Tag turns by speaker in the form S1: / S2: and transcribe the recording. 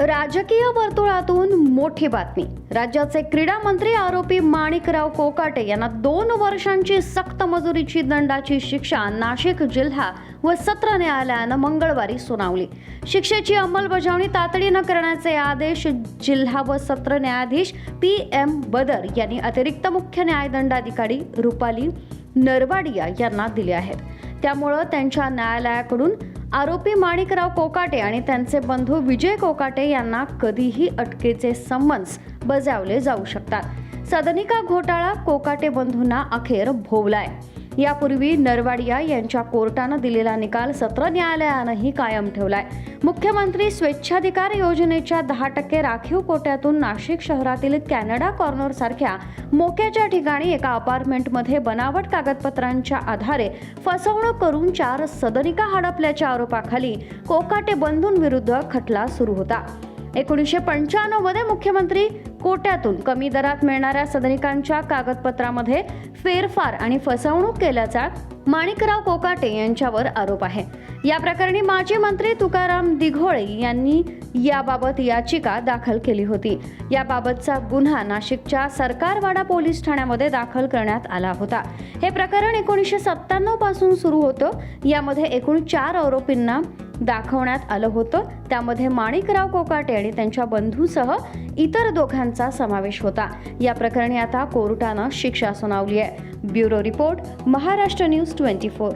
S1: राजकीय वर्तुळातून मोठी बातमी. राज्याचे क्रीडा मंत्री आरोपी माणिकराव कोकाटे यांना दोन वर्षांची सक्त मजुरीची दंडाची शिक्षा नाशिक जिल्हा व सत्र न्यायालयानं मंगळवारी सुनावली. शिक्षेची अंमलबजावणी तातडीनं करण्याचे आदेश जिल्हा व सत्र न्यायाधीश पी एम बदर यांनी अतिरिक्त मुख्य न्यायदंडाधिकारी रुपाली नरवाडिया यांना दिले आहेत. त्यामुळं त्यांच्या न्यायालयाकडून आरोपी माणिकराव कोकाटे आणि त्यांचे बंधू विजय कोकाटे यांना कधीही अटकेचे समन्स बजावले जाऊ शकतात. सदनिका घोटाळा कोकाटे बंधूंना अखेर भोवलाय. यापूर्वी नरवाडिया यांच्या कोर्टानं दिलेला निकाल सत्र न्यायालयानंही कायम ठेवलाय. मुख्यमंत्री स्वेच्छाधिकार योजनेच्या दहा टक्के राखीव कोट्यातून नाशिक शहरातील कॅनडा कॉर्नर सारख्या मोक्याच्या ठिकाणी एका अपार्टमेंटमध्ये बनावट कागदपत्रांच्या आधारे फसवणूक करून चार सदनिका हडपल्याच्या आरोपाखाली कोकाटे बंधूंविरुद्ध खटला सुरू होता. एकोणीसशे पंच्याण्णवमध्ये मुख्यमंत्री कोट्यातून कमी दरात मिळणाऱ्या सदनिकांच्या कागदपत्रामध्ये फेरफार आणि फसवणूक केल्याचा माणिकराव कोकाटे यांच्यावर आरोप आहे. या प्रकरणी माजी मंत्री तुकाराम दिघोळे यांनी याबाबत याचिका दाखल केली होती. याबाबतचा गुन्हा नाशिकच्या सरकारवाडा पोलीस ठाण्यामध्ये दाखल करण्यात आला होता. हे प्रकरण एकोणीसशे सत्त्याण्णवपासून सुरू होतं. यामध्ये एकूण चार आरोपींना दाखवण्यात आलं होतं. त्यामध्ये माणिकराव कोकाटे आणि त्यांच्या बंधूसह इतर दोघांचा समावेश होता. या प्रकरणी आता कोर्टानं शिक्षा सुनावली आहे. Bureau report Maharashtra news twenty four.